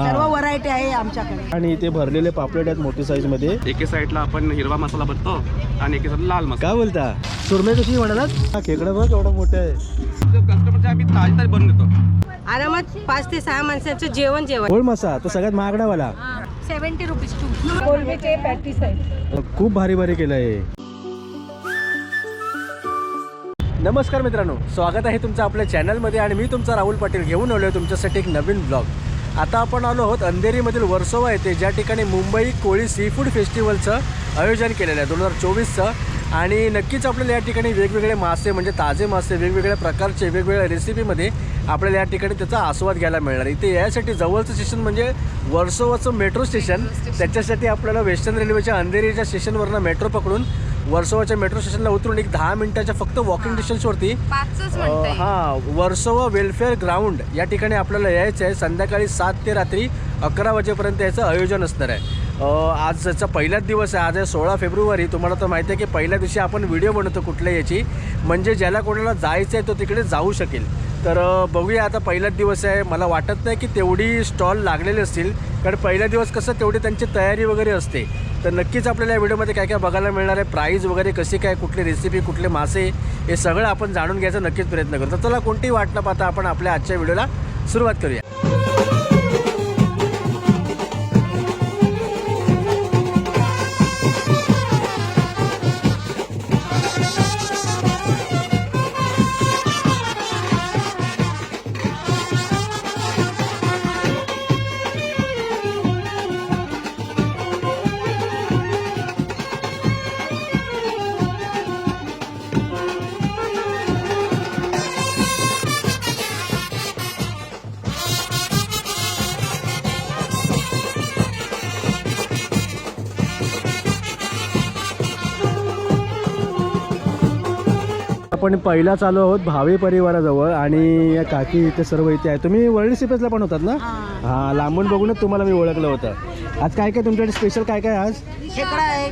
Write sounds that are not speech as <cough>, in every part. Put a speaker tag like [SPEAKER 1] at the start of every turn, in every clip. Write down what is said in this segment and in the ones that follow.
[SPEAKER 1] हा.
[SPEAKER 2] सर्व व्हरायटी आहे आमच्याकडे.
[SPEAKER 1] आणि इथे भरलेले पापलेट आहेत मोठी साईजमध्ये.
[SPEAKER 3] एके साईडला आपण हिरवा मसाला बनतो आणि एके साईडला लाल मसाला.
[SPEAKER 1] काय बोलता? सुरमई कशी म्हणालात हा खेकडा बघ एवढा मोठा आहे.
[SPEAKER 3] कस्टमरचे आम्ही ताजी ताजी बनवून देतो.
[SPEAKER 4] आरामात पाच ते सहा माणसांचं जेवण जेवण.
[SPEAKER 1] गोळ मासा तो सगळ्यात महागडावाला.
[SPEAKER 4] सेव्हन्टी रुपीज टू
[SPEAKER 2] कोलबीचे पॅटीस आहे
[SPEAKER 1] खूप भारी भारी केलं आहे. नमस्कार मित्रांनो स्वागत आहे तुमचं आपल्या चॅनलमध्ये आणि मी तुमचा राहुल पाटील घेऊन आलो आहे तुमच्यासाठी एक नवीन ब्लॉग आता आपण आलो आहोत अंधेरीमधील वर्सोवा येथे ज्या ठिकाणी मुंबई कोळी सी फूड फेस्टिवलचं आयोजन केलेलं आहे दोन हजार चोवीसचं. आणि नक्कीच आपल्याला या ठिकाणी वेगवेगळे मासे म्हणजे ताजे मासे वेगवेगळ्या प्रकारचे वेगवेगळ्या रेसिपीमध्ये आपल्याला या ठिकाणी त्याचा आस्वाद घ्यायला मिळणार. इथे यासाठी जवळचं स्टेशन म्हणजे वर्सोवाचं मेट्रो स्टेशन त्याच्यासाठी आपल्याला वेस्टर्न रेल्वेच्या अंधेरीच्या स्टेशनवरनं मेट्रो पकडून वर्सोवाच्या मेट्रो स्टेशनला उतरून एक दहा मिनिटाच्या फक्त वॉकिंग डिस्टन्सवरती
[SPEAKER 4] पाचच
[SPEAKER 1] अ, हा वर्सोवा वेलफेअर ग्राउंड या ठिकाणी आपल्याला यायचं आहे संध्याकाळी सात ते रात्री अकरा वाजेपर्यंत याचं आयोजन असणार आहे. अ, आज याचा पहिलाच दिवस आहे. आज आहे सोळा फेब्रुवारी. तुम्हाला तर माहिती आहे की पहिल्या दिवशी आपण व्हिडिओ बनवतो कुठल्या याची. म्हणजे ज्याला कोणाला जायचं आहे तो तिकडे जाऊ शकेल. तर अ, बघूया आता पहिलाच दिवस आहे. मला वाटत नाही की तेवढी स्टॉल लागलेले असतील. कारण पहिला दिवस कसं तेवढी त्यांची तयारी वगैरे असते. तर नक्कीच आपल्याला या व्हिडिओमध्ये काय काय बघायला मिळणार आहे प्राईज वगैरे कशी काय कुठली रेसिपी कुठले मासे हे सगळं आपण जाणून घ्यायचा नक्कीच प्रयत्न करू तर चला कोणतीही वाट न पाहता आपण आपल्या आजच्या व्हिडिओला सुरुवात करूया. आपण पहिला चालू आहोत भावे परिवाराजवळ आणि या काकी इथे सर्व इथे आहे तुम्ही वरळी सिपेसला पण होतात ना? हां. लांबून बघूनच तुम्हाला मी ओळखलं होतं. आज काय काय तुमच्याकडे स्पेशल काय काय आज?
[SPEAKER 2] खेकडा आहे.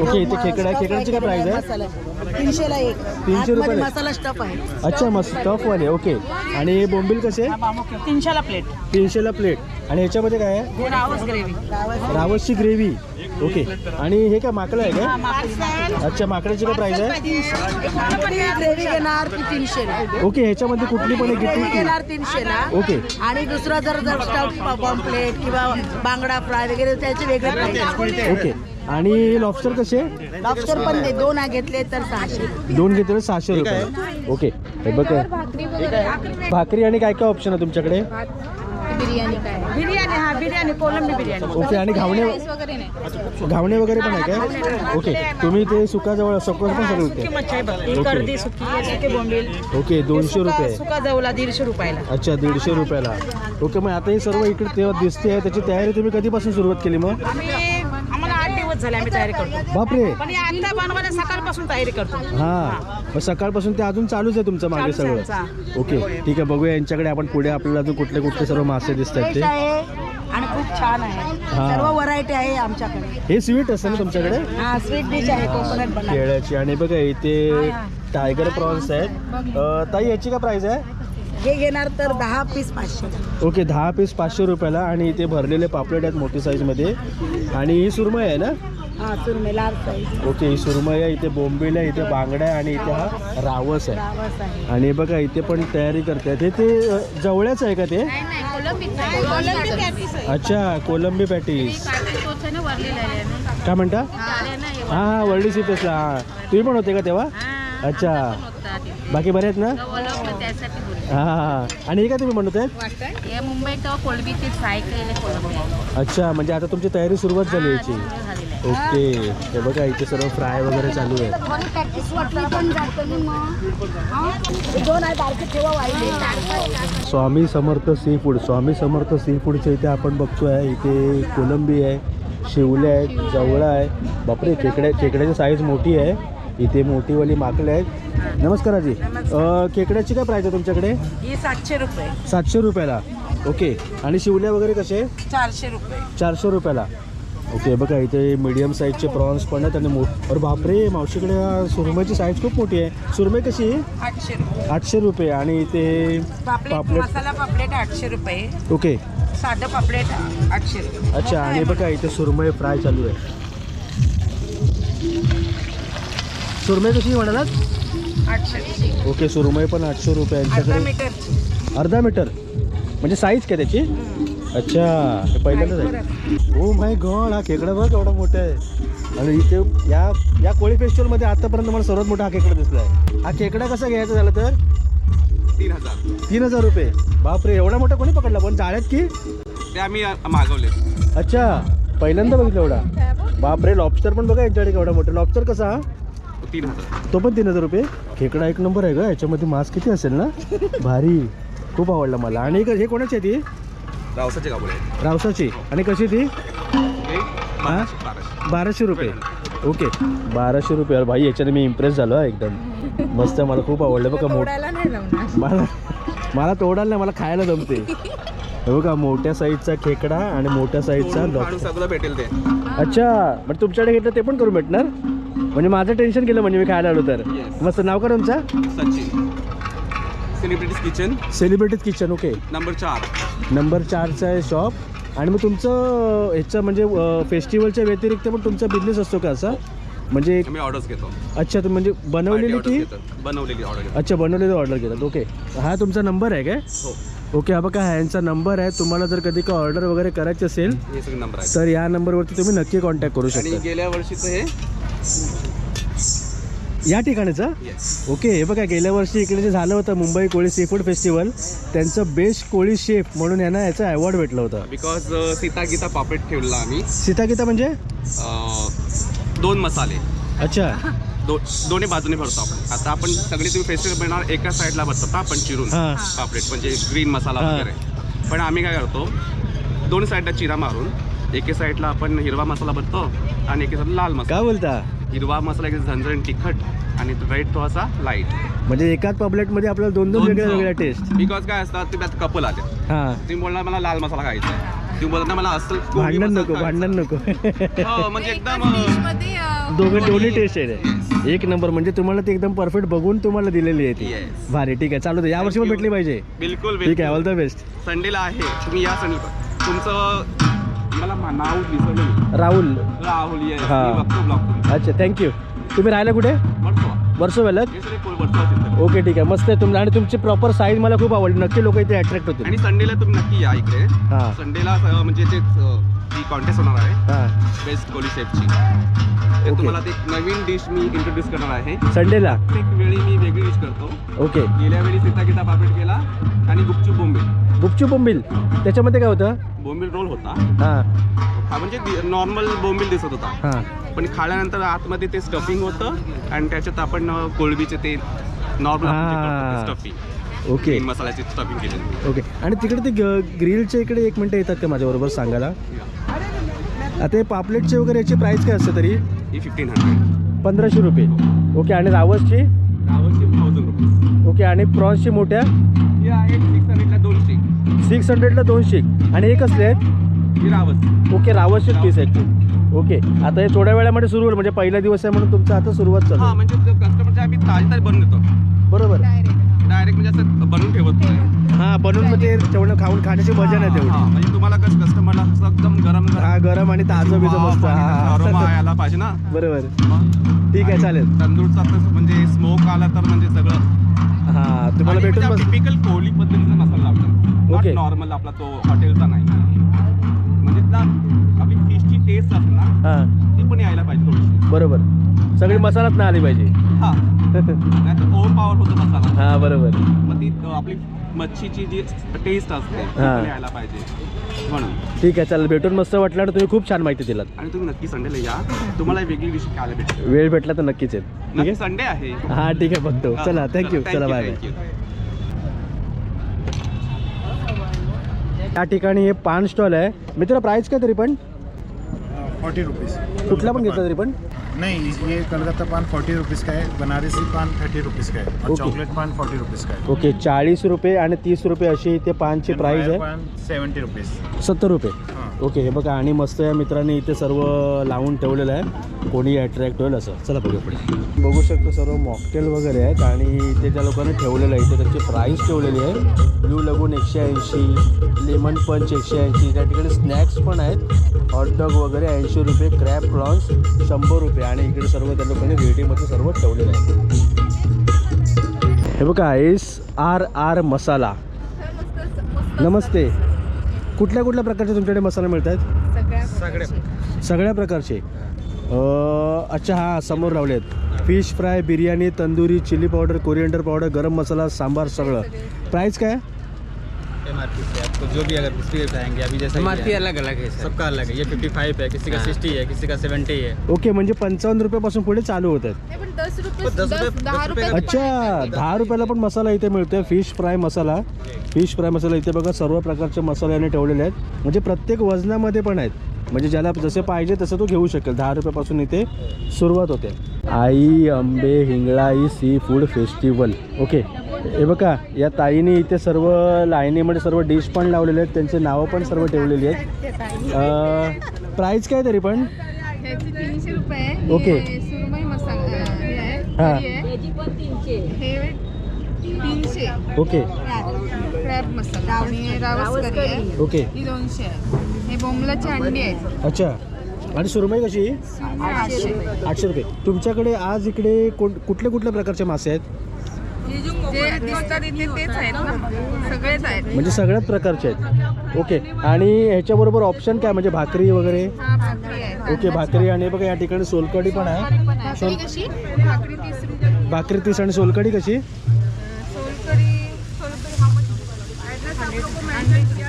[SPEAKER 1] ओके इथे खेकडा आहे. खेकड्याची काय प्राईस आहे?
[SPEAKER 2] तीनशेला एक.
[SPEAKER 1] तीनशे?
[SPEAKER 2] मसाला स्टफ आहे.
[SPEAKER 1] अच्छा मस्त. टफवाले ओके. आणि हे बोंबील कसे?
[SPEAKER 2] तीनशेला प्लेट
[SPEAKER 1] तीनशेला प्लेट आणि ह्याच्यामध्ये काय आहे? रावसची ग्रेव्ही ओके. आणि हे काय माकडं आहे काय? अच्छा माकडाची काय प्राईस आहे?
[SPEAKER 2] तीनशे
[SPEAKER 1] ओके ह्याच्यामध्ये कुठली पण
[SPEAKER 2] घेणार तीनशेला
[SPEAKER 1] ओके.
[SPEAKER 2] आणि दुसरा जर जर स्टफ पॉम्पलेट किंवा बांगडा फ्राय वगैरे त्याचे वेगळे
[SPEAKER 1] ओके. आणि लॉबस्टर कसे?
[SPEAKER 2] लॉबस्टर पण दे दोन आ घेतले तर सहाशे.
[SPEAKER 1] दोन घेतले तर सहाशे रुपये. ओके. हे बघ. भाकरी आणि काय काय ऑप्शन आहे तुमच्याकडे?
[SPEAKER 4] बिर्याणी काय?
[SPEAKER 2] बिर्याणी हा बिर्याणी कोलंबी बिर्याणी.
[SPEAKER 1] ओके आणि घावणे
[SPEAKER 4] वगैरे नाही.
[SPEAKER 1] घावणे वगैरे पण आहे काय? ओके तुम्ही ते सुकाजवळ सुका पण सगळं विकते
[SPEAKER 2] मच्छी आहे बघ. ही
[SPEAKER 1] ओके.
[SPEAKER 2] कर्दी सुकी आहे, सुके बोंबील.
[SPEAKER 1] ओके दोनशे
[SPEAKER 2] सुका-
[SPEAKER 1] रुपये.
[SPEAKER 2] सुका जवला दीडशे रुपयाला.
[SPEAKER 1] अच्छा दीडशे रुपयाला. ओके मग आता हे सर्व इकडे तेव्हा दिसते आहे त्याची तयारी तुम्ही कधीपासून सुरुवात केली मग?
[SPEAKER 2] आम्ही आम्हाला झाले आम्ही तयारी करतो.
[SPEAKER 1] बापरे.
[SPEAKER 2] पण हे आता बनवायला सकाळपासून तयारी करतो.
[SPEAKER 1] हां. मग सकाळपासून ते अजून चालूच आहे तुमचं मागे
[SPEAKER 2] चालूच आहे
[SPEAKER 1] सगळं? ओके ठीक आहे बघूया यांच्याकडे आपण पुढे आपल्याला अजून कुठले कुठले सर्व मासे दिसत आहेत ते
[SPEAKER 2] आहे आणि खूप छान आहे.
[SPEAKER 1] हा.
[SPEAKER 2] सर्व व्हरायटी आहे आमच्याकडे.
[SPEAKER 1] हे स्वीट असतं ना तुमच्याकडे?
[SPEAKER 2] हा स्वीट डिश आहे कोकोनट बना
[SPEAKER 1] केळ्याची आणि बघा इथे टायगर प्रॉन्स आहेत. अं, ताई याची काय प्राइस आहे?
[SPEAKER 2] हे घेणार तर दहा पीस पाचशे.
[SPEAKER 1] ओके दहा पीस पाचशे रुपयाला आणि इथे भरलेले पापलेट आहेत मोठी साईजमध्ये आणि ही सुरमई आहे ना?
[SPEAKER 2] हा सुरमे लाल साईज
[SPEAKER 1] ओके ही सुरमई आहे इथे बोंबील आहे इथे बांगडा आहे आणि इथे हा रावस आहे.
[SPEAKER 2] रावस आहे.
[SPEAKER 1] आणि बघा इथे पण तयारी करतात हे ते अ, जवळच आहे का ते? अच्छा कोलंबी पॅटीस. काय म्हणता? हां. हां वर्ल्डी सिपेसला हां. तुम्ही पण होते का तेव्हा? अच्छा. बाकी बरे आहेत ना? हां आणि हे काय तुम्ही म्हणत आहेत?
[SPEAKER 4] हे मुंबईत कोलबीचे फ्राय केलेले कोलंबी आहे.
[SPEAKER 1] अच्छा म्हणजे आता तुमची तयारी सुरुवात झाली याची.
[SPEAKER 4] झालेलं आहे.
[SPEAKER 1] ओके. हे बघा इथे सर्व फ्राय वगैरे चालू आहे.
[SPEAKER 2] दोन आहे बारके ठेवा वाईट
[SPEAKER 1] Swami Samarth sea food. Swami Samarth sea फूडच्या इथे आपण बघतोय इथे कोलंबी आहे शिवले आहेत जवळा आहे. बापरे खेकड्या खेकड्याची साईज मोठी आहे. इथे मोठीवाली माकडे आहेत. नमस्कार आजी. अ, खेकड्याची काय प्राईस आहे तुमच्याकडे?
[SPEAKER 2] ही सातशे रुपये.
[SPEAKER 1] सातशे रुपयाला. ओके. आणि शिवल्या वगैरे कसे?
[SPEAKER 2] चारशे रुपये.
[SPEAKER 1] चारशे रुपयाला. ओके बघा इथे मीडियम साईजचे प्रॉन्स पण आहेत आणि मो अरे बापरे मावशीकडे हा सुरमईची साईज खूप मोठी आहे. सुरमई कशी? आहे?
[SPEAKER 2] आठशे रुपये.
[SPEAKER 1] आठशे रुपये. आणि इथे
[SPEAKER 2] पापलेट
[SPEAKER 1] पापलेट
[SPEAKER 2] मसाला पापलेट आठशे रुपये.
[SPEAKER 1] ओके.
[SPEAKER 2] साधं पापलेट आठशे रुपये.
[SPEAKER 1] अच्छा आणि बघा इथे सुरमई फ्राय चालू आहे. सुरमई कशी म्हणालात?
[SPEAKER 2] आठशे.
[SPEAKER 1] ओके सुरमई पण आठशे रुपये
[SPEAKER 2] अर्धा
[SPEAKER 1] यांच्याकडे.
[SPEAKER 2] मीटर.
[SPEAKER 1] अर्धा मीटर? म्हणजे साईज काय त्याची? अच्छा हे पहिल्यांदाच आहे. ओ माय गॉड हा खेकडा बघ एवढा मोठा आहे. आणि इथे या या कोळी फेस्टिवलमध्ये आतापर्यंत मला सर्वात मोठा हा खेकडा दिसला आहे हा खेकडा कसा घ्यायचा झाला तर?
[SPEAKER 3] तीन हजार.
[SPEAKER 1] तीन हजार रुपये. बापरे एवढा मोठा कोणी पकडला? पण जाळ्यात की?
[SPEAKER 3] ते आम्ही अ, मागवले.
[SPEAKER 1] अच्छा पहिल्यांदा बघितलं एवढा. बापरे लॉबस्टर पण बघा यांच्याकडे एवढा मोठा. लॉबस्टर कसा हा?
[SPEAKER 3] तीन हजार.
[SPEAKER 1] तो पण तीन हजार रुपये? खेकडा एक नंबर आहे का याच्यामध्ये मास किती असेल ना? भारी. खूप आवडला मला. आणि हे- हे कोणाची आहे ती?
[SPEAKER 3] रावसाचे कापड आहे
[SPEAKER 1] रावसाची. आणि कशी ती?
[SPEAKER 3] हे बाराशे
[SPEAKER 1] रुपये. ओके. बाराशे रुपये. अरे भाई याच्याने मी इम्प्रेस झालो हा एकदम. मस्त मला खूप आवडलं बघा मोठ
[SPEAKER 2] नाही जमणार
[SPEAKER 1] मला मला तोडायला नाही मला खायला जमते. हे बघा मोठ्या साईजचा खेकडा आणि मोठ्या साईजचा लॉब
[SPEAKER 3] सगळं भेटेल ते.
[SPEAKER 1] अच्छा. म्हणजे तुमच्याकडे घेतलं ते पण करून भेटणार? म्हणजे माझं टेन्शन केलं म्हणजे मी खायला आलो तर.
[SPEAKER 3] Yes.
[SPEAKER 1] मस्त नाव का तुमचं?
[SPEAKER 3] Sachin. Celebrities kitchen
[SPEAKER 1] celebrities kitchen okay
[SPEAKER 3] number चार.
[SPEAKER 1] नंबर चारचं आहे शॉप आणि मग तुमचं ह्याचं म्हणजे फेस्टिवलच्या व्यतिरिक्त पण तुमचा बिझनेस असतो का असा? म्हणजे
[SPEAKER 3] आम्ही ऑर्डर्स घेतो.
[SPEAKER 1] अच्छा तुम्ही म्हणजे बनवलेली
[SPEAKER 3] ऑर्डर
[SPEAKER 1] की
[SPEAKER 3] घेतो. बनवलेली ऑर्डर घेतो.
[SPEAKER 1] अच्छा बनवलेली ऑर्डर घेतात. ओके हा तुमचा नंबर आहे काय?
[SPEAKER 3] हो.
[SPEAKER 1] ओके हा बघा हा यांचा नंबर आहे. तुम्हाला जर कधी का ऑर्डर वगैरे करायची असेल
[SPEAKER 3] हे सगळे नंबर आहेत.
[SPEAKER 1] तर या नंबरवरती तुम्ही नक्की कॉन्टॅक्ट करू
[SPEAKER 3] आणि
[SPEAKER 1] शकता.
[SPEAKER 3] गेल्या वर्षीचं हे
[SPEAKER 1] या ठिकाणीचा? ओके हे बघा गेल्या वर्षी इकडे जे झालं होतं Mumbai Koli sea food festival त्यांचं बेस्ट कोळी शेफ म्हणून यांना याचा अवॉर्ड भेटलं होतं.
[SPEAKER 3] बिकॉज सीता गीता पापलेट ठेवला आम्ही.
[SPEAKER 1] सीता गीता म्हणजे?
[SPEAKER 3] दोन मसाले.
[SPEAKER 1] अच्छा.
[SPEAKER 3] दो दोन्ही बाजूने भरतो आपण. आता आपण सगळे तुम्ही फेस्टिवल बनणार एका साईडला भरतो ना आपण चिरून? पापलेट म्हणजे ग्रीन मसाला. वगैरे. पण आम्ही काय करतो दोन साईडला चिरा मारून एके साईडला आपण हिरवा मसाला भरतो आणि एके साईडला लाल मसाला.
[SPEAKER 1] का बोलता?
[SPEAKER 3] हिरवा मसाला एक झणझण तिखट आणि रेड थोडासा लाइट
[SPEAKER 1] म्हणजे एकाच पॉपलेटमध्ये आपल्याला दोन दोन वेगळ्या वेगळ्या टेस्ट
[SPEAKER 3] बिकॉज काय असतात ते त्यात कपल आले
[SPEAKER 1] हां.
[SPEAKER 3] तुम्ही बोलणार मला लाल मसाला खायचा आहे. तुम्ही बोलणार मला असं
[SPEAKER 1] भांडण
[SPEAKER 3] मसाला
[SPEAKER 1] नको
[SPEAKER 3] खायचा
[SPEAKER 1] भांडण नको.
[SPEAKER 3] आहे. हो म्हणजे एकदम अ,
[SPEAKER 4] मध्ये अं,
[SPEAKER 1] दोघं दोन्ही टेस्ट आहे. एक नंबर म्हणजे तुम्हाला ती एकदम परफेक्ट बघून तुम्हाला दिलेली आहे ती.
[SPEAKER 3] Yes.
[SPEAKER 1] भारी ठीक आहे. चालू दे. यावर्षी पण
[SPEAKER 3] you.
[SPEAKER 1] भेटली पाहिजे.
[SPEAKER 3] बिलकुल
[SPEAKER 1] ठीक आहे
[SPEAKER 3] बिलकुल.
[SPEAKER 1] ऑल द बेस्ट
[SPEAKER 3] संडेला आहे. तुम्ही या संडे तुमचं मला मा- नाव विसरलं मी.
[SPEAKER 1] राहुल.
[SPEAKER 3] राहुल
[SPEAKER 1] हा.
[SPEAKER 3] मी बघतो ब्लॉग तुमचा
[SPEAKER 1] अच्छा थँक्यू तुम्ही राहिला कुठे? वर्ष
[SPEAKER 3] हे सगळे तिथं.
[SPEAKER 1] ओके ठीक आहे. मस्त आहे तुम आणि तुमची प्रॉपर साईज मला खूप आवडली. नक्की लोक इथे अट्रॅक्ट होतील.
[SPEAKER 3] आणि संडेला तुम्ही नक्की या इकडे.
[SPEAKER 1] हां.
[SPEAKER 3] संडेला अ, म्हणजे ते कॉन्टेस्ट होणार आहे.
[SPEAKER 1] हां.
[SPEAKER 3] बेस्ट कोली शेफची
[SPEAKER 1] Okay.
[SPEAKER 3] तुम्हाला ते एक नवीन डिश मी इंट्रोड्यूस करणार आहे.
[SPEAKER 1] संडेला
[SPEAKER 3] प्रत्येक वेळी मी वेगळी डिश करतो.
[SPEAKER 1] ओके
[SPEAKER 3] गेल्या वेळी सीता गीता पापड केला आणि गुपचूप बोंबील.
[SPEAKER 1] गुपचूप बोंबील. त्याच्यामध्ये काय होतं?
[SPEAKER 3] बोंबील रोल होता.
[SPEAKER 1] हां.
[SPEAKER 3] हा म्हणजे नॉर्मल बोंबील दिसत होता.
[SPEAKER 1] हां.
[SPEAKER 3] पण खाल्यानंतर आतमध्ये ते स्टफिंग होतं आणि त्याच्यात आपण अ, कोळंबीचे ते नॉर्मल
[SPEAKER 1] हा.
[SPEAKER 3] Stuffing
[SPEAKER 1] okay.
[SPEAKER 3] मसाल्याची स्टफिंग केलेली.
[SPEAKER 1] ओके. आणि तिकडे ते ग- ग्रिलच्या इकडे एक मिनटं येतात का माझ्याबरोबर सांगायला? आता हे पापलेटचे वगैरे याची प्राईस काय असते तरी?
[SPEAKER 3] ही फिफ्टीन हंड्रेड
[SPEAKER 1] पंधराशे रुपये. ओके आणि रावसची?
[SPEAKER 3] थाउजंड
[SPEAKER 1] ओके आणि प्रॉन्सची मोठ्या?
[SPEAKER 3] आहे सिक्स हंड्रेडला दोनशे
[SPEAKER 1] सिक्स हंड्रेडला दोनशे. आणि हे कसले आहेत
[SPEAKER 3] रावस.
[SPEAKER 1] ओके रावसचे पीस आहेत ओके आता हे थोड्या वेळामध्ये सुरू होईल म्हणजे पहिला दिवस आहे म्हणून तुमचं आता सुरुवात चालू
[SPEAKER 3] हा. म्हणजे कस्टमरचे आम्ही ताजी ताजी बनवून देतो.
[SPEAKER 1] बरोबर.
[SPEAKER 3] डायरेक्ट म्हणजे असं बनवून ठेवत नाही.
[SPEAKER 1] हां बनवून ते तेवढं खाऊन खाण्याची मजा नाही तेवढी.
[SPEAKER 3] म्हणजे तुम्हाला कसं कस्टमरला असं एकदम गरम
[SPEAKER 1] हा गरम. आणि ताजं बिजं मस्त.
[SPEAKER 3] यायला पाहिजे ना.
[SPEAKER 1] बरोबर. ठीक आहे चालेल.
[SPEAKER 3] तंदूरचा म्हणजे स्मोक आला तर म्हणजे सगळं
[SPEAKER 1] हा तुम्हाला भेटून बस
[SPEAKER 3] टिपिकल कोहली पद्धतीचा मसाला
[SPEAKER 1] Okay.
[SPEAKER 3] नॉर्मल आपला तो हॉटेलचा नाही. म्हणजे त्या आपली फिशची टेस्ट असते ना
[SPEAKER 1] हां.
[SPEAKER 3] ती पण यायला पाहिजे थोडीशी.
[SPEAKER 1] बरोबर. सगळी मसालाच ना आली पाहिजे.
[SPEAKER 3] हा. नाही तर ओव्हर पॉवर होतो मसाला.
[SPEAKER 1] हा बरोबर.
[SPEAKER 3] मग ती अ, आपली मच्छीची जी टेस्ट असते ती
[SPEAKER 1] हा.
[SPEAKER 3] पण यायला पाहिजे. म्हणून.
[SPEAKER 1] ठीक आहे चालेल भेटून मस्त वाटलं आणि तुम्ही खूप छान माहिती दिलात.
[SPEAKER 3] आणि तुम्ही नक्की संडेला या. तुम्हाला वेगळी डिश खायला भेटेल.
[SPEAKER 1] वेळ भेटला तर नक्कीच येत ठीक
[SPEAKER 3] नक्की
[SPEAKER 1] आहे?
[SPEAKER 3] संडे आहे.
[SPEAKER 1] हा ठीक आहे बघतो. चला थँक्यू चला बाय बाय. या ठिकाणी हे पान स्टॉल आहे. मित्र प्राईस काय तरी पण?
[SPEAKER 5] फॉर्टी रुपीज
[SPEAKER 1] कुठला पण घेतला तरी पण?
[SPEAKER 5] नहीं ये कलकत्ता पान फोर्टी रुपीज़ का है बनारसी पान थर्टी रुपीज़ का है और
[SPEAKER 1] okay.
[SPEAKER 5] Chocolate paan forty rupees का है।
[SPEAKER 1] ओके चाळीस रुपये आणि तीस रुपये अशी इथे पानची प्राईस आहे.
[SPEAKER 5] पान सेवेंटी रुपीज़
[SPEAKER 1] सत्तर रुपये.
[SPEAKER 5] हाँ.
[SPEAKER 1] ओके हे बघा आणि मस्त या मित्रांनी इथे सर्व लावून ठेवलेलं आहे. कोणी अट्रॅक्ट होईल असं. चला बघूया पुढे. बघू शकतो सर्व मॉकटेल वगैरे आहेत आणि इथे त्या लोकांनी ठेवलेलं आहे इथे त्यांची प्राईस ठेवलेली आहे. ब्लू लगून एकशे ऐंशी लेमन पंच एकशे ऐंशी त्या ठिकाणी स्नॅक्स पण आहेत हॉटडॉग वगैरे ऐंशी रुपये क्रॅप प्रॉन्स शंभर रुपये. आणि इकडे सर्व त्या लोकांनी रेडीमध्ये सर्व ठेवलेलं आहे. हे बघा एस आर आर मसाला. नमस्ते. कुठल्या कुठल्या प्रकारचे तुमच्याकडे मसाले मिळत आहेत सगळ्या प्रकारचे. अच्छा हां समोर लावले आहेत fish fry biryani tandoori chilli powder coriander powder garam masala sambar सगळं. प्राईस काय?
[SPEAKER 6] आपको जो भी अगर भी बताएंगे अभी जैसे
[SPEAKER 7] एम अलग अलग है सर
[SPEAKER 6] सबका अलग है। ये फिफ्टी फाइव है किसी का
[SPEAKER 7] हाँ।
[SPEAKER 6] सिक्सटी है किसी का सेवेंटी है।
[SPEAKER 1] ओके म्हणजे पंचावन्न रुपयापासून पुढे चालू होत आहेत.
[SPEAKER 4] पण दस रुपये
[SPEAKER 6] दस
[SPEAKER 4] दस
[SPEAKER 6] रुपये-
[SPEAKER 4] दहा
[SPEAKER 6] दस
[SPEAKER 4] रुपये
[SPEAKER 6] रुपये-
[SPEAKER 1] अच्छा दहा रुपयाला पण मसाला इथे मिळतोय fish fry masala. Fish fry masala इथे बघा सर्व प्रकारचे मसाले याने ठेवलेले आहेत. म्हणजे प्रत्येक वजनामध्ये पण आहेत. म्हणजे ज्याला जसे पाहिजे तसं तो घेऊ शकेल. दहा रुपयापासून इथे सुरुवात होते. Aai Ambe Hinglai sea food festival. Okay. हे बघा या ताईने इथे सर्व लाईनीमध्ये सर्व डिश पण लावलेले आहेत. त्यांचे नावं पण सर्व ठेवलेली आहेत. प्राईस काय तरी पण? ओके.
[SPEAKER 4] हे तीनशे.
[SPEAKER 1] ओके.
[SPEAKER 4] क्रॅब. मसाला आणि रावस करी आहे.
[SPEAKER 1] ओके.
[SPEAKER 4] ही दोनशे आहे. हे बोंबलाची अंडी आहेत.
[SPEAKER 1] अच्छा. आणि सुरमई कशी
[SPEAKER 4] आठशे रुपये.
[SPEAKER 1] आठशे रुपये. तुमच्याकडे आज इकडे कोण कुठल्या कुठल्या प्रकारचे मासे आहेत?
[SPEAKER 4] जे दिसतात इथे तेच आहेत ना. सगळेच आहेत.
[SPEAKER 1] म्हणजे सगळ्याच प्रकारचे आहेत. ओके. आणि ह्याच्याबरोबर ऑप्शन काय? म्हणजे भाकरी वगैरे?
[SPEAKER 4] हा भाकरी आहे.
[SPEAKER 1] ओके भाकरी आणि बघा या ठिकाणी सोलकढी पण आहे.
[SPEAKER 4] भाकरी कशी? भाकरी तीस रुपये.
[SPEAKER 1] भाकरी तीस आणि सोलकढी कशी?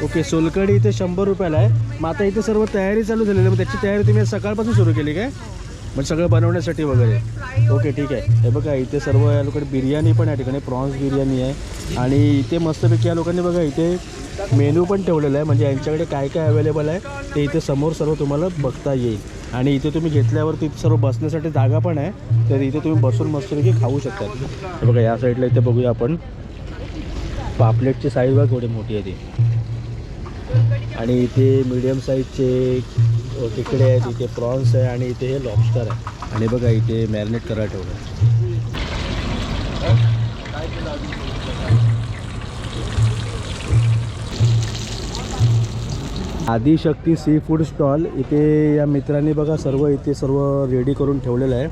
[SPEAKER 1] ओके सोलकढी इथे शंभर रुपयाला आहे. मग आता इथे सर्व तयारी चालू झालेली आहे. मग त्याची तयारी तुम्ही सकाळपासून सुरू केली काय? म्हणजे सगळं बनवण्यासाठी वगैरे. ओके ठीक आहे. हे बघा इथे सर्व या लोकांनी बिर्याणी पण या ठिकाणी प्रॉन्स बिर्याणी आहे. आणि इथे मस्तपैकी या लोकांनी बघा इथे मेनू पण ठेवलेला आहे. म्हणजे यांच्याकडे काय काय अवेलेबल आहे ते इथे समोर सर्व तुम्हाला बघता येईल. आणि इथे तुम्ही घेतल्यावर तिथे सर्व बसण्यासाठी जागा पण आहे. तर इथे तुम्ही बसून मस्तपैकी खाऊ शकता. बघा या साईडला इथे बघूया आपण. पापलेटची साईज बघा थोडी मोठी आहे ती. आणि इथे मीडियम साईजचे तिकडे आहेत इथे प्रॉन्स आहे आणि इथे हे लॉबस्टर आहे. आणि बघा इथे मॅरिनेट करा ठेवलं. आदिशक्ती सी फूड स्टॉल इथे या मित्रांनी बघा सर्व इथे सर्व रेडी करून ठेवलेलं आहे.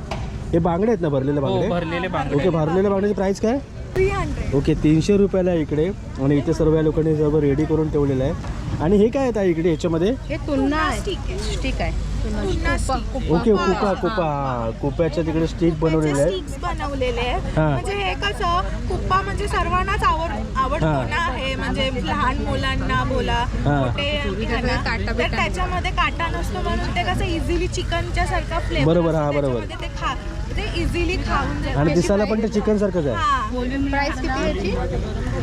[SPEAKER 1] हे बांगडे आहेत ना भरलेले
[SPEAKER 7] हो
[SPEAKER 1] बांगडे
[SPEAKER 7] भरलेले बांगडे.
[SPEAKER 1] ओके भरलेल्या बांगड्याची प्राईस काय? ओके तीनशे रुपयाला आहे इकडे. आणि इथे सर्व या लोकांनी सर्व रेडी करून ठेवलेलं आहे. आणि हे काय आहे इकडे याच्यामध्ये?
[SPEAKER 4] हे तुलना आहे. स्टिक आहे.
[SPEAKER 1] ओके कुपा कुपा. कुप्याच्या तिकडे स्टिक बनवलेले
[SPEAKER 8] स्टिक्स बनवलेले आहेत.
[SPEAKER 1] हा.
[SPEAKER 8] म्हणजे हे कसं कुप्पा म्हणजे सर्वांनाच आवड आवडतो
[SPEAKER 1] हा.
[SPEAKER 8] ना हे म्हणजे लहान मुलांना बोला
[SPEAKER 1] हा.
[SPEAKER 8] मोठे
[SPEAKER 4] सगळं काटा
[SPEAKER 8] तर
[SPEAKER 4] बिटा.
[SPEAKER 8] त्याच्यामध्ये काटा नसतो म्हणून ते कसं इझिली चिकनच्या सारखा फ्लेवर
[SPEAKER 1] बरोबर, हा, बरोबर.
[SPEAKER 8] ते खा ते इझिली खाऊन जातात.
[SPEAKER 1] आणि दिसायला पण ते चिकन सारखंच आहे.
[SPEAKER 8] हा.
[SPEAKER 4] प्राइस किती ह्याची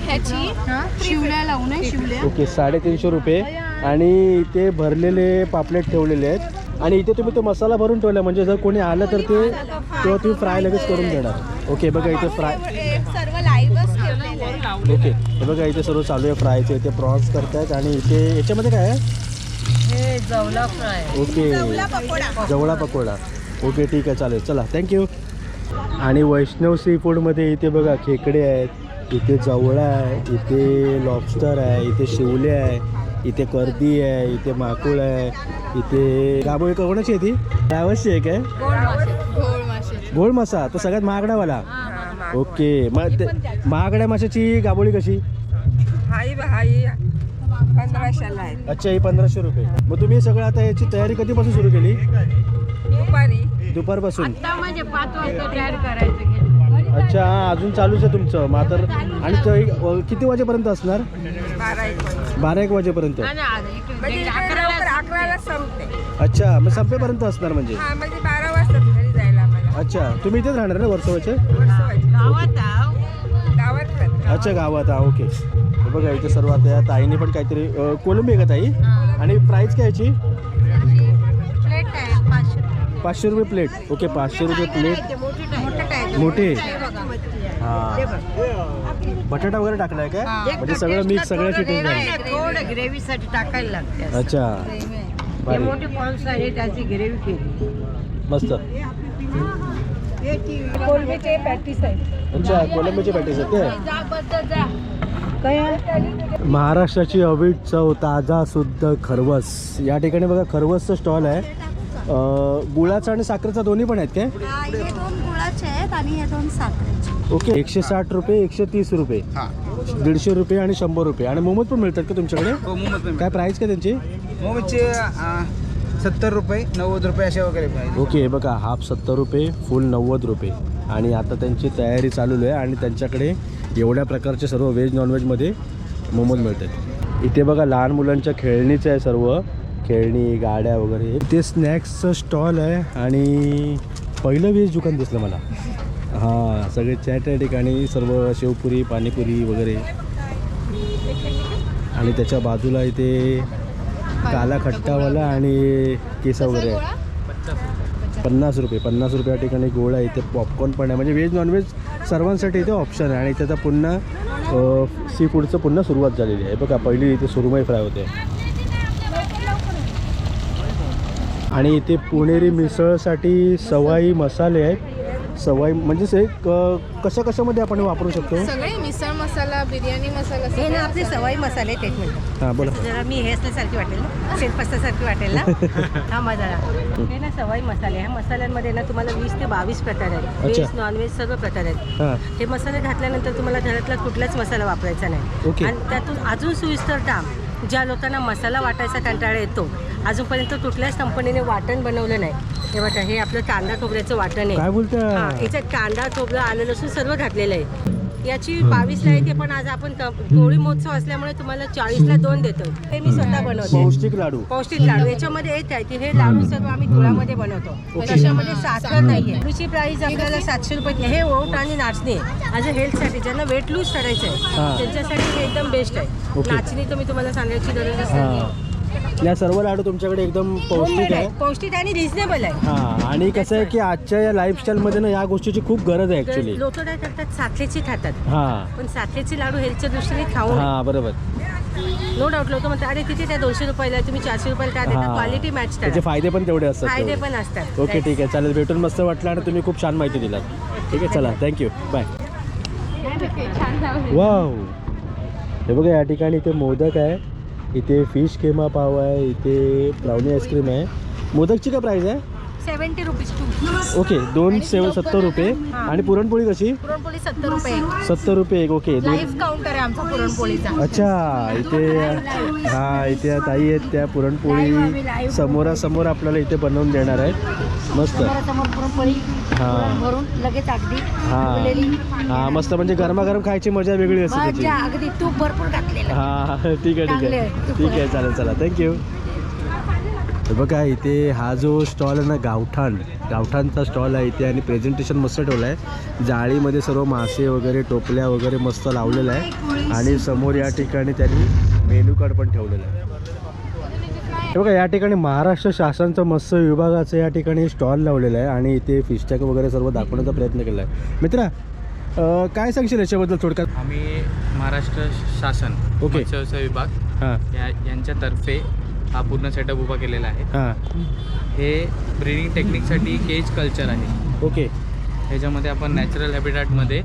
[SPEAKER 8] ह्याची
[SPEAKER 4] शिवल्या लावून आहे शिवल्या.
[SPEAKER 1] ओके साडेतीनशे रुपये. आणि इथे भरलेले पापलेट ठेवलेले आहेत. आणि इथे तुम्ही तो मसाला भरून ठेवला म्हणजे जर कोणी आलं तर ते तेव्हा तुम्ही फ्राय लगेच करून देणार. ओके बघा इथे फ्राय
[SPEAKER 8] हे सर्व लाईव्हच ठेवलेले आहे
[SPEAKER 1] ओके हे बघा इथे सर्व चालू आहे फ्रायचे इथे प्रॉन्स करतायत. आणि इथे याच्यामध्ये काय आहे?
[SPEAKER 2] हे जवला फ्राय
[SPEAKER 1] ओके.
[SPEAKER 8] जवला पकोडा.
[SPEAKER 1] जवळा पकोडा. ओके ठीक आहे चालेल. चला थँक्यू आणि वैष्णव सी फूडमध्ये इथे बघा खेकडे आहेत इथे जवळा आहे इथे लॉबस्टर आहे इथे शिवले आहे इथे कर्दी आहे इथे माकुळ आहे इथे गाबोळी कोणाची आहे ती? रावसची आहे काय?
[SPEAKER 4] घोळ मासे.
[SPEAKER 1] गोड मासा तो सगळ्यात महागडावाला ओके मग ते महागड्या माशाची गाबोळी कशी?
[SPEAKER 9] हाई हाई पंधराशेला आहे.
[SPEAKER 1] अच्छा ही पंधराशे रुपये. मग तुम्ही सगळं आता याची तयारी कधीपासून सुरू केली?
[SPEAKER 9] दुपारी.
[SPEAKER 1] दुपारपासून?
[SPEAKER 4] म्हणजे पाच वाजता तयार करायचं
[SPEAKER 1] अच्छा हा, अजून चालूच आहे तुमचं. मग तर आणि तो एक, अ, किती वाजेपर्यंत असणार?
[SPEAKER 9] बारा एक वाजता.
[SPEAKER 1] बारा एक वाजेपर्यंत.
[SPEAKER 9] म्हणजे इकडे लवकर अकराला संपते.
[SPEAKER 1] अच्छा मग संपेपर्यंत असणार म्हणजे?
[SPEAKER 9] हा म्हणजे बारा वाजता घरी जायला आम्हाला.
[SPEAKER 1] अच्छा तुम्ही इथेच राहणार ना वर्षाचे
[SPEAKER 9] वर्षवाची.
[SPEAKER 8] गावात आहो.
[SPEAKER 9] गावात राहते.
[SPEAKER 1] अच्छा गावात हा ओके. हे बघा इथे सर्व आता या ताईने पण काहीतरी अ, कोलंबी आहे का ताई? आणि प्राईस काय याची?
[SPEAKER 8] पाचशे रुपये.
[SPEAKER 1] प्लेट. ओके पाचशे रुपये प्लेट. मोठे? हां. बटाटा वगैरे टाकलाय काय? म्हणजे सगळं मिक्स झाली
[SPEAKER 2] थोडं ग्रेव्हीसाठी टाकायला लागते
[SPEAKER 1] अच्छा. भारी.
[SPEAKER 2] मोठे पॉन्स आहे त्याची ग्रेव्ही केली.
[SPEAKER 1] मस्त.
[SPEAKER 9] कोलमीचे पॅटीस आहेत.
[SPEAKER 1] अच्छा कोलंबीचे पॅटीस आहेत काय? महाराष्ट्राची अवीट चव ताजा शुद्ध खरवस. या ठिकाणी बघा खरवसचं स्टॉल आहे. गुळाचा आणि साखरेचा दोन्ही पण आहेत काय?
[SPEAKER 8] हे दोन गुळाचे आहेत आणि हे दोन साखरेचे.
[SPEAKER 1] ओके एकशे साठ रुपये एकशे तीस रुपये. दीडशे रुपये आणि शंभर रुपये. आणि मोमोज पण मिळतात का तुमच्याकडे?
[SPEAKER 6] हो
[SPEAKER 1] काय प्राईस काय त्यांची?
[SPEAKER 6] मोमोजचे सत्तर रुपये नव्वद रुपये असे वगैरे पाहिजे
[SPEAKER 1] ओके हे बघा हाफ सत्तर रुपये फुल नव्वद रुपये. आणि आता त्यांची तयारी चालू आहे आणि त्यांच्याकडे एवढ्या प्रकारचे सर्व व्हेज नॉनव्हेजमध्ये मोमोज मिळतात. इथे बघा लहान मुलांच्या खेळणीचं आहे सर्व. खेळणी गाड्या वगैरे. ते स्नॅक्सचं स्टॉल आहे आणि पहिलं व्हेज दुकान दिसलं मला. हां सगळे चॅट ठिकाणी सर्व शेवपुरी पाणीपुरी वगैरे. आणि त्याच्या बाजूला इथे काला खट्टावाला आणि केसा वगैरे आहे. पन्नास रुपये पन्नास रुपया ठिकाणी गोळ आहे. इथे पॉपकॉर्न पण आहे. म्हणजे व्हेज नॉनव्हेज सर्वांसाठी इथे ऑप्शन आहे. आणि इथे आता पुन्हा सी फूडचं पुन्हा सुरुवात झालेली आहे. बघा पहिली इथे सुरमई फ्राय होते. आणि इथे पुणेरी मिसळसाठी सवाई मसाले आहेत. सवाई म्हणजेच एक कशा कशामध्ये आपण वापरू शकतो?
[SPEAKER 4] सगळे मिसळ मसाला बिर्याणी मसाला
[SPEAKER 2] हे ना आपले सवाई मसाले एक मिनिट.
[SPEAKER 1] हां बोला.
[SPEAKER 2] जरा मी हे असल्यासारखी वाटेल ना. शेतपस्तासारखी वाटेल ना. <laughs> हा मसाला हे ना सवाई मसाले ह्या मसाल्यांमध्ये ना तुम्हाला वीस ते बावीस प्रकार आहेत. व्हेज नॉनव्हेज सर्व प्रकार आहेत.
[SPEAKER 1] हां
[SPEAKER 2] मसाले घातल्यानंतर तुम्हाला घरातला कुठलाच मसाला वापरायचा नाही.
[SPEAKER 1] ओके.
[SPEAKER 2] आणि त्यातून अजून सोयीस्कर काम ज्या लोकांना मसाला वाटायचा कंटाळा येतो अजूनपर्यंत कुठल्याच कंपनीने वाटण बनवलं नाही. हे बघा हे आपलं कांदा खोबऱ्याचं वाटण आहे.
[SPEAKER 1] काय बोलता?
[SPEAKER 2] हा, याच्यात कांदा खोबरं आलं लसूण सर्व घातलेलं आहे. याची बावीसला आहे ते पण आज आपण क- होळी महोत्सव असल्यामुळे तुम्हाला चाळीसला दोन देतो. हे मी स्वतः बनवते.
[SPEAKER 1] पौष्टिक लाडू.
[SPEAKER 2] पौष्टिक लाडू. याच्यामध्ये येत आहे की हे लाडू सर्व आम्ही गुळामध्ये बनवतो. त्याच्यामध्ये साखर नाहीये. लाडूची प्राइस आपल्याला सातशे रुपये हे ओट आणि नाचणी आहे. आज हेल्थसाठी ज्यांना वेट लूज करायचं
[SPEAKER 1] हा.
[SPEAKER 2] आहे त्यांच्यासाठी हे एकदम बेस्ट आहे.
[SPEAKER 1] ओके.
[SPEAKER 2] नाचणी तर मी तुम्हाला सांगायची नाही
[SPEAKER 1] हां. या सर्व लाडू तुमच्याकडे एकदम पौष्टिक आहे.
[SPEAKER 2] पौष्टिक आणि रिझनेबल आहे.
[SPEAKER 1] हां आणि कसं आहे की आजच्या या लाईफस्टाईलमध्ये ना या गोष्टीची खूप गरज आहे ॲक्च्युली
[SPEAKER 2] लोक काय करतात? साखरेची खातात.
[SPEAKER 1] हां.
[SPEAKER 2] पण साखरेचे लाडू हेल्थच्या दृष्टीने खाऊ नये.
[SPEAKER 1] हां बरोबर.
[SPEAKER 2] नो डाऊट लोक म्हणतात अरे तिथे त्या दोनशे रुपयाला तुम्ही चारशे रुपयाला का देता.
[SPEAKER 1] हां.
[SPEAKER 2] क्वालिटी मॅच
[SPEAKER 1] त्याचे
[SPEAKER 2] करा.
[SPEAKER 1] फायदे पण तेवढे असतात
[SPEAKER 2] फायदे
[SPEAKER 1] तेवढे.
[SPEAKER 2] पण असतात.
[SPEAKER 1] ओके ठीक आहे. चालेल. भेटून मस्त वाटलं आणि तुम्ही खूप छान माहिती दिलात. ठीक आहे चला. थँक्यू बाय वाव हे बघा या ठिकाणी इथे मोदक आहे. इथे फिश केमा पाव आहे इथे ब्राउनी आईस्क्रीम आहे. मोदकची काय प्राईस आहे?
[SPEAKER 8] सेव्हन्टी रुपीज टू
[SPEAKER 1] ओके दोन सेव सत्तर रुपये. आणि पुरणपोळी कशी?
[SPEAKER 8] पुरणपोळी सत्तर रुपये.
[SPEAKER 1] सत्तर रुपये एक ओके दोन
[SPEAKER 8] लाईव्ह काउंटर आहे आमचा पुरणपोळीचा.
[SPEAKER 1] अच्छा इथे हा इथे ताई आहेत त्या पुरणपोळी समोरासमोर आपल्याला इथे बनवून देणार आहेत. मस्त.
[SPEAKER 2] पुरणपोळी
[SPEAKER 1] हां.
[SPEAKER 2] भरून लगेच अगदी
[SPEAKER 1] हां. हां मस्त म्हणजे गरमागरम खायची मजा वेगळी असते त्याची.
[SPEAKER 2] मजा अगदी तूप भरपूर घातलेलं.
[SPEAKER 1] हां ठीक आहे ठीक
[SPEAKER 2] चांगले
[SPEAKER 1] आहे
[SPEAKER 2] आहे.
[SPEAKER 1] ठीक आहे चालेल चला थँक्यू बघा इथे हा जो स्टॉल आहे ना गावठाण. गावठाणचा स्टॉल आहे इथे आणि प्रेझेंटेशन मस्त ठेवलं आहे जाळीमध्ये सर्व मासे वगैरे टोपल्या वगैरे मस्त लावलेलं आहे आणि समोर या ठिकाणी त्यांनी मेनू कार्ड पण ठेवलेलं आहे. हे बघा या ठिकाणी महाराष्ट्र शासनचं मत्स्य विभागाचं या ठिकाणी स्टॉल लावलेलं आहे आणि इथे फिशटॅक वगैरे सर्व दाखवण्याचा प्रयत्न केला आहे मित्रा अं, काय सांगशील याच्याबद्दल थोडक्यात?
[SPEAKER 7] आम्ही महाराष्ट्र शासन
[SPEAKER 1] ओके.
[SPEAKER 7] मत्स्य व्यवसाय विभाग
[SPEAKER 1] हां.
[SPEAKER 7] या यांच्यातर्फे हा पूर्ण सेटअप उभा केलेला आहे.
[SPEAKER 1] हां.
[SPEAKER 7] हे ब्रीडिंग टेक्निकसाठी केज कल्चर आहे.
[SPEAKER 1] ओके.
[SPEAKER 7] ह्याच्यामध्ये आपण नॅचरल हॅबिटॅटमध्ये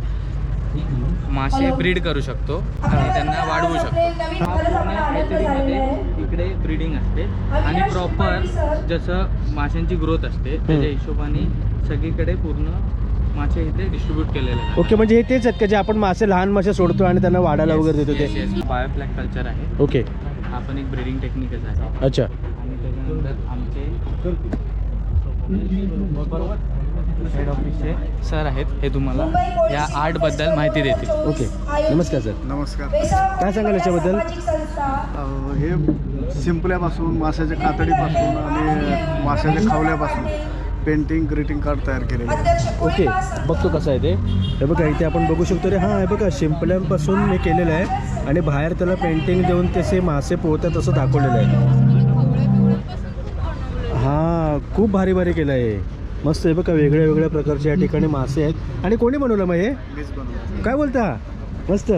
[SPEAKER 7] मासे ब्रीड करू शकतो आणि त्यांना वाढवू शकतो. हा पूर्ण इकडे ब्रीडिंग असते. आणि प्रॉपर जसं माशांची ग्रोथ असते त्याच्या हिशोबाने सगळीकडे पूर्ण मासे इथे डिस्ट्रीब्यूट केलेले
[SPEAKER 1] ओके म्हणजे हे तेच आहेत का जे आपण मासे लहान मासे सोडतो आणि त्यांना वाढायला वगैरे देतो ते?
[SPEAKER 7] बायोफ्लॅक कल्चर आहे.
[SPEAKER 1] ओके
[SPEAKER 7] हा पण एक ब्रीडिंग टेक्निकच आहे.
[SPEAKER 1] अच्छा.
[SPEAKER 7] आणि त्याच्यानंतर आमचे हेड ऑफिसचे सर आहेत हे तुम्हाला या आर्टबद्दल माहिती देतील.
[SPEAKER 1] ओके नमस्कार सर
[SPEAKER 5] नमस्कार.
[SPEAKER 1] काय सांगाल याच्याबद्दल?
[SPEAKER 5] हे शिंपल्यापासून माशाच्या कातडीपासून आणि माशाच्या खावल्यापासून. पेंटिंग ग्रीटिंग कार्ड तयार केलेले आहे.
[SPEAKER 1] ओके बघतो कसं आहे ते. हे बघा इथे आपण बघू शकतो रे. हां हे बघा शिंपल्यांपासून हे केलेलं आहे आणि बाहेर त्याला पेंटिंग देऊन तसे मासे पोहतात असं दाखवलेलं आहे. हां खूप भारी भारी केलं आहे. मस्त आहे बघा वेगळ्या वेगळ्या प्रकारचे या ठिकाणी मासे आहेत. आणि कोणी बनवलं मग हे? काय बोलता? मस्त.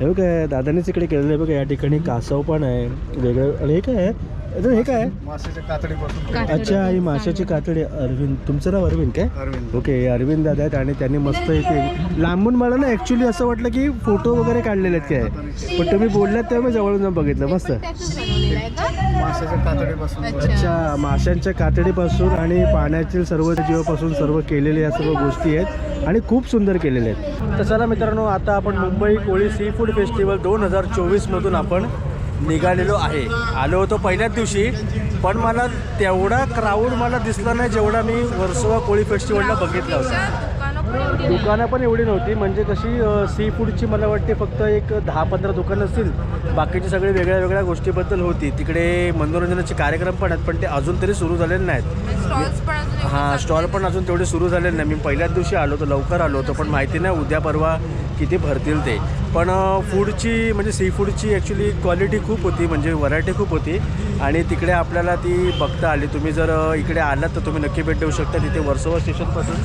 [SPEAKER 1] हे बघा दादानीच इकडे केलेलं आहे बघा या ठिकाणी कासव पण आहे. वेगळं आणि हे काय आहे? अजून हे काय? आहे
[SPEAKER 5] माशाच्या कातडीपासून
[SPEAKER 1] अच्छा ही माशाची कातडी. अरविंद तुमचं नाव अरविंद काय?
[SPEAKER 5] अरविंद.
[SPEAKER 1] ओके अरविंद दादा आहेत आणि त्यांनी मस्त इथे लांबून मला ना ॲक्च्युली असं वाटलं की फोटो वगैरे काढलेले आहेत काय? पण तुम्ही बोललात तेव्हा मी जवळून जाऊन बघितलं मस्त.
[SPEAKER 5] माशाच्या कातडीपासून
[SPEAKER 1] अच्छा माशांच्या कातडीपासून आणि पाण्यातील सर्व जीवापासून सर्व केलेले या सर्व गोष्टी आहेत आणि खूप सुंदर केलेले आहेत. तर चला मित्रांनो आता आपण Mumbai Koli sea food festival दोन हजार चोवीसमधून आपण निघालेलो आहे. आलो होतो पहिल्याच दिवशी पण मला तेवढा क्राऊड मला दिसला नाही जेवढा मी वर्सोवा कोळी फेस्टिवलला बघितला होता दुकानं पण एवढी नव्हती म्हणजे कशी सी फूडची मला वाटते फक्त एक दहा पंधरा दुकानं असतील बाकीचे सगळे वेगळ्या वेगळ्या गोष्टीबद्दल होती. तिकडे मनोरंजनाचे कार्यक्रम पण आहेत पण ते अजून तरी सुरू झालेले नाहीत.
[SPEAKER 4] अजून
[SPEAKER 1] हां स्टॉल पण अजून तेवढे सुरू झालेले नाही. मी पहिल्याच दिवशी आलो होतो लवकर आलो होतो पण माहिती नाही उद्या परवा किती भरतील ते. पण फूडची म्हणजे सी फूडची ॲक्च्युली क्वालिटी खूप होती म्हणजे व्हरायटी खूप होती. आणि तिकडे आपल्याला ती बघता आली. तुम्ही जर इकडे आलात तर तुम्ही नक्की भेट देऊ शकता. तिथे वर्सोवा स्टेशनपासून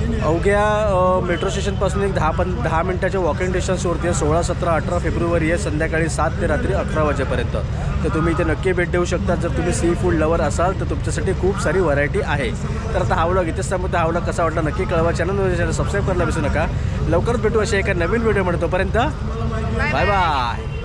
[SPEAKER 1] अवघ्या मेट्रो स्टेशनपासून एक दहा पण दहा मिनटाच्या वॉकिंग डिस्टन्सवरती आहे. सोळा सतरा अठरा फेब्रुवारी आहे संध्याकाळी सात ते रात्री अकरा वाजेपर्यंत. तर तुम्ही इथे नक्की भेट देऊ शकता. जर तुम्ही सी फूड लवर असाल तर तुमच्यासाठी खूप सारी व्हरायटी आहे. तर आता हा व्लॉग इथेच सांगतो हा व्लॉग कसा वाटला नक्की कळवा. चॅनल चॅनल सबस्क्राईब करायला विसरू नका. लवकरच भेटू अशा एका नवीन व्हिडिओ म्हणतो तोपर्यंत बाय बाय